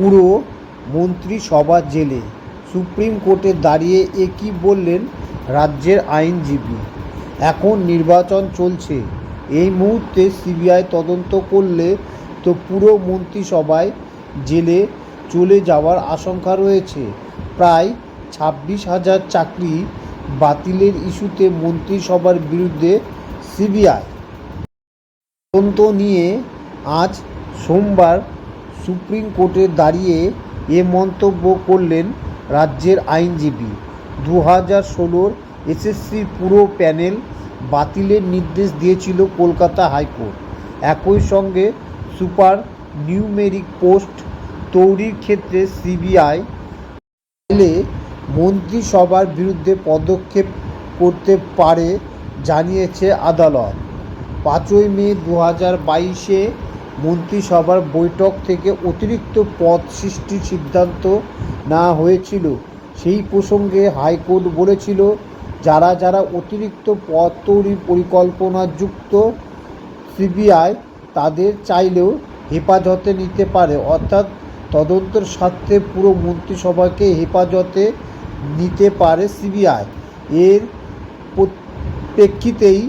পুরো মন্ত্রিসভা জেলে সুপ্রিম কোর্টে দাঁড়িয়ে এ কী বললেন রাজ্যের আইনজীবী? এখন নির্বাচন চলছে। এই মুহূর্তে সিবিআই তদন্ত করলে তো পুরো মন্ত্রিসভায় জেলে চলে যাওয়ার আশঙ্কা রয়েছে। প্রায় ছাব্বিশ হাজার চাকরি বাতিলের ইস্যুতে মন্ত্রিসভার বিরুদ্ধে সিবিআই। তদন্ত নিয়ে আজ সোমবার সুপ্রিম কোর্টে দাঁড়িয়ে এ মন্তব্য করলেন রাজ্যের আইনজীবী। দু হাজার ষোলোর এসএসসির পুরো প্যানেল বাতিলের নির্দেশ দিয়েছিল কলকাতা হাইকোর্ট। একই সঙ্গে সুপার নিউমেরিক পোস্ট তৈরির ক্ষেত্রে সিবিআই চাইলে মন্ত্রিসভার বিরুদ্ধে পদক্ষেপ করতে পারে জানিয়েছে আদালত। পাঁচই মে দু হাজার বাইশে মন্ত্রিসভার বৈঠক থেকে অতিরিক্ত পদ সৃষ্টির সিদ্ধান্ত না হয়েছিল। সেই প্রসঙ্গে হাইকোর্ট বলেছিল, যারা যারা অতিরিক্ত পদ তৈরির পরিকল্পনাযুক্ত সিবিআই, তাদের চাইলেও হেফাজতে নিতে পারে। অর্থাৎ তদন্তের স্বার্থে পুরো মন্ত্রিসভাকে হেফাজতে নিতে পারে সিবিআই। এর প্রেক্ষিতেই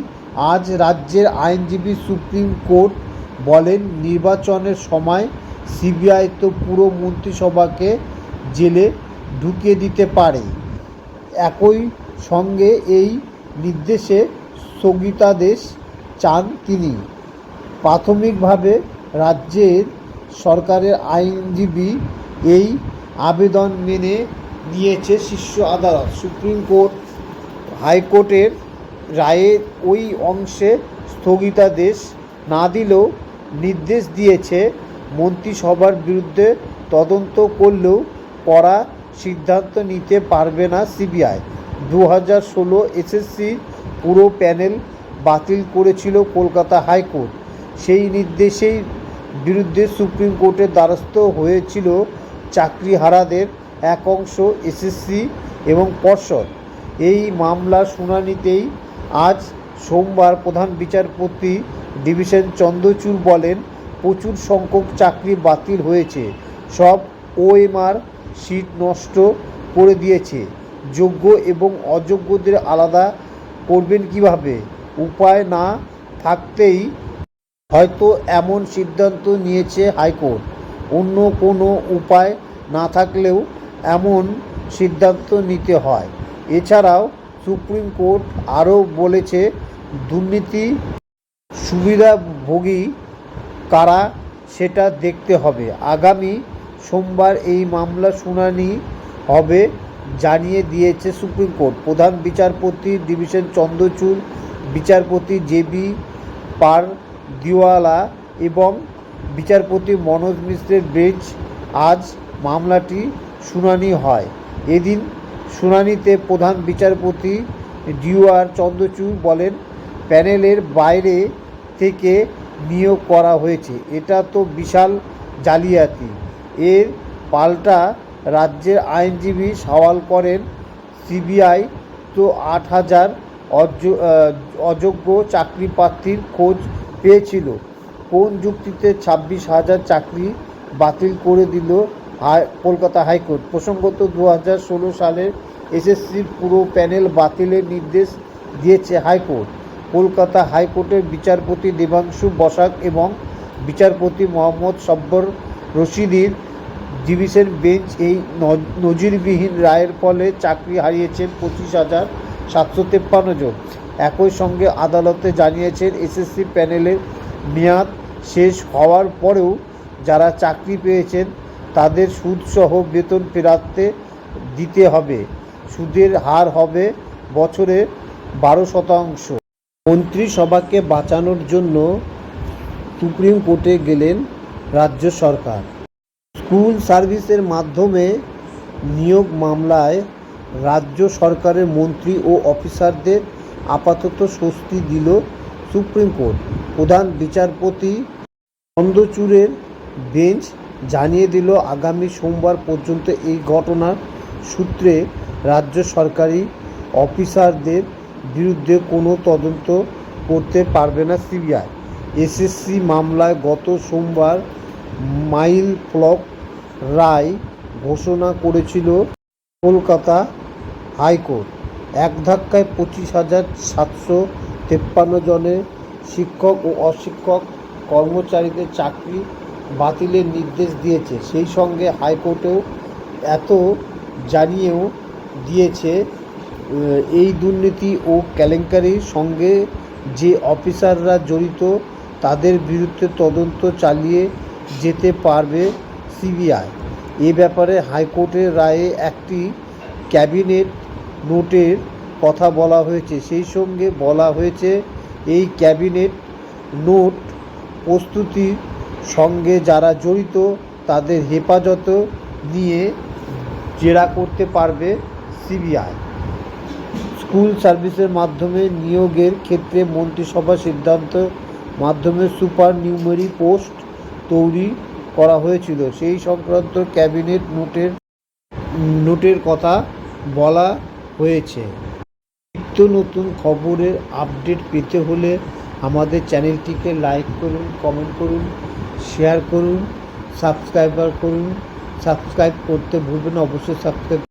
আজ রাজ্যের আইনজীবী সুপ্রিম কোর্ট বলেন, নির্বাচনের সময় সিবিআই তো পুরো মন্ত্রিসভাকে জেলে ঢুকিয়ে দিতে পারে। একই সঙ্গে এই নির্দেশে স্থগিতাদেশ চান তিনি। প্রাথমিকভাবে রাজ্যের সরকারের আইনজীবী এই আবেদন মেনে নিয়েছে শীর্ষ আদালত। সুপ্রিম কোর্ট, হাইকোর্টের রায়ের ওই অংশে স্থগিতাদেশ না দিলেও নির্দেশ দিয়েছে, মন্ত্রিসভার বিরুদ্ধে তদন্ত করলেও কড়া সিদ্ধান্ত নিতে পারবে না সিবিআই। দু হাজার ষোলো এসএসসি পুরো প্যানেল বাতিল করেছিল কলকাতা হাইকোর্ট। সেই নির্দেশেই বিরুদ্ধে সুপ্রিম কোর্টের দ্বারস্থ হয়েছিল চাকরিহারাদের এক অংশ এসএসসি এবং পর্ষদ। এই মামলার শুনানিতেই আজ সোমবার প্রধান বিচারপতি ডিভিশন চন্দ্রচূড় বলেন, প্রচুর সংখ্যক চাকরি বাতিল হয়েছে। সব ওএমআর সিট নষ্ট করে দিয়েছে। যোগ্য এবং অযোগ্যদের আলাদা করবেন কীভাবে? উপায় না থাকতেই হয়তো এমন সিদ্ধান্ত নিয়েছে হাইকোর্ট। অন্য কোনো উপায় না থাকলেও এমন সিদ্ধান্ত নিতে হয়। এছাড়াও সুপ্রিম কোর্ট আরও বলেছে, দুর্নীতি সুবিধাভোগী কারা সেটা দেখতে হবে। আগামী সোমবার এই মামলা শুনানি হবে জানিয়ে দিয়েছে সুপ্রিম কোর্ট। প্রধান বিচারপতি ডিভিশন চন্দ্রচূড়, বিচারপতি জেবি পার দিওয়ালা এবং বিচারপতি মনোজ মিশ্রের বেঞ্চ আজ মামলাটি শুনানি হয়। এদিন শুনানিতে প্রধান বিচারপতি ডিওয়ার চন্দ্রচূড় বলেন, প্যানেলের বাইরে থেকে নিয়োগ করা হয়েছে। এটা তো বিশাল জালিয়াতি। এর পাল্টা রাজ্যের আইনজীবী সওয়াল করেন, সিবিআই তো আট হাজার অয- অযোগ্য চাকরি প্রার্থীর খোঁজ পেয়েছিল। কোন যুক্তিতে ছাব্বিশ হাজার চাকরি বাতিল করে দিল হাই, কলকাতা হাইকোর্ট? প্রসঙ্গত দু হাজার ষোলো সালের এসএসসির পুরো প্যানেল বাতিলের নির্দেশ দিয়েছে হাইকোর্ট। কলকাতা হাইকোর্টের বিচারপতি দেবাংশু বসাক এবং বিচারপতি মোহাম্মদ সব্বর রশিদির ডিভিশন বেঞ্চ এই নজিরবিহীন রায়ের ফলে চাকরি হারিয়েছেন পঁচিশ হাজার সাতশো তেপ্পান্ন জন। একই সঙ্গে আদালতে জানিয়েছেন এসএসসি প্যানেলের মেয়াদ শেষ হওয়ার পরেও যারা চাকরি পেয়েছেন তাদের সুদসহ বেতন ফেরাতে দিতে হবে। সুদের হার হবে বছরে বারো শতাংশ। মন্ত্রিসভাকে বাঁচানোর জন্য সুপ্রিম কোর্টে গেলেন রাজ্য সরকার। স্কুল সার্ভিসের মাধ্যমে নিয়োগ মামলায় রাজ্য সরকারের মন্ত্রী ও অফিসারদের আপাতত স্বস্তি দিল সুপ্রিম কোর্ট। প্রধান বিচারপতি চন্দ্রচূড়ের বেঞ্চ জানিয়ে দিল, আগামী সোমবার পর্যন্ত এই ঘটনার সূত্রে রাজ্য সরকারি অফিসারদের বিরুদ্ধে কোনো তদন্ত করতে পারবে না সিবিআই। এসএসসি মামলায় গত সোমবার মাইল ফ্লক রায় ঘোষণা করেছিল কলকাতা হাইকোর্ট। এক ধাক্কায় পঁচিশ হাজার সাতশো তেপ্পান্ন জনের শিক্ষক ও অশিক্ষক কর্মচারীদের চাকরি বাতিলের নির্দেশ দিয়েছে। সেই সঙ্গে হাইকোর্টেও এত জানিয়েও দিয়েছে এই দুর্নীতি ও কেলেঙ্কারির সঙ্গে যে অফিসাররা জড়িত, তাদের বিরুদ্ধে তদন্ত চালিয়ে যেতে পারবে সিবিআই। এ ব্যাপারে হাইকোর্টের রায়ে একটি ক্যাবিনেট নোটের কথা বলা হয়েছে। সেই সঙ্গে বলা হয়েছে, এই ক্যাবিনেট নোট প্রস্তুতির সঙ্গে যারা জড়িত, তাদের হেফাজত নিয়ে জেরা করতে পারবে সিবিআই। স্কুল সার্ভিসের মাধ্যমে নিয়োগের ক্ষেত্রে মন্ত্রিসভা সিদ্ধান্ত মাধ্যমে সুপার নিউমেরি পোস্ট তৈরি করা হয়েছিল। সেই সংক্রান্ত ক্যাবিনেট নোটের নোটের কথা বলা হয়েছে। নিত্য নতুন খবরের আপডেট পেতে হলে আমাদের চ্যানেলটিকে লাইক করুন, কমেন্ট করুন, শেয়ার করুন, সাবস্ক্রাইবার করুন। সাবস্ক্রাইব করতে ভুলবেন অবশ্যই সাবস্ক্রাইব